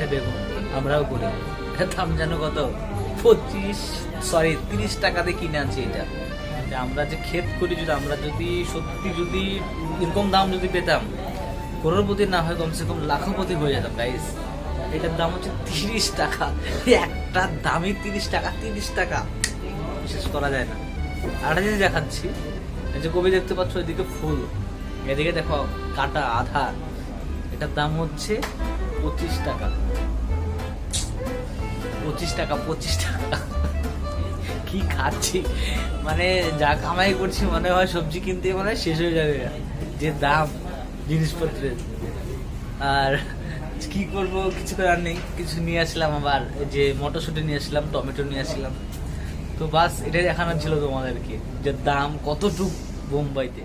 এটা বেগুন, আমরাও করি। দাম জানো কত? পঁচিশ সরি তিরিশ টাকাতে কিনে আনছি এটা। আমরা যে ক্ষেত করি, যদি আমরা যদি সত্যি যদি এরকম দাম যদি পেতাম, করোড়পতি না হয় কমসে কম লাখপতি হয়ে যেতাম গাইস এটার দাম হচ্ছে তিরিশ টাকা। একটা দামই তিরিশ টাকা তিরিশ টাকা। বিশেষ করা যায় না। আরেকটা জিনিস দেখাচ্ছি। এই যে কবি দেখতে পাচ্ছ, এদিকে ফুল। এদিকে দেখো কাটা আধা এটার দাম হচ্ছে পঁচিশ টাকা। পঁচিশ টাকা পঁচিশ টাকা। কি খাচ্ছি? মানে যা কামাই করছি, মনে হয় সবজি কিনতে মানে শেষ হয়ে যাবে। যে দাম জিনিসপত্রের। আর কি করব? কিছু করার নেই। কিছু নিয়ে আসলাম আবার। যে মটরশুঁটি নিয়ে আসলাম, টমেটো নিয়ে আসলাম। তো বাস এটাই দেখানোর ছিল তোমাদেরকে, যে দাম কতটুক বোম্বাইতে।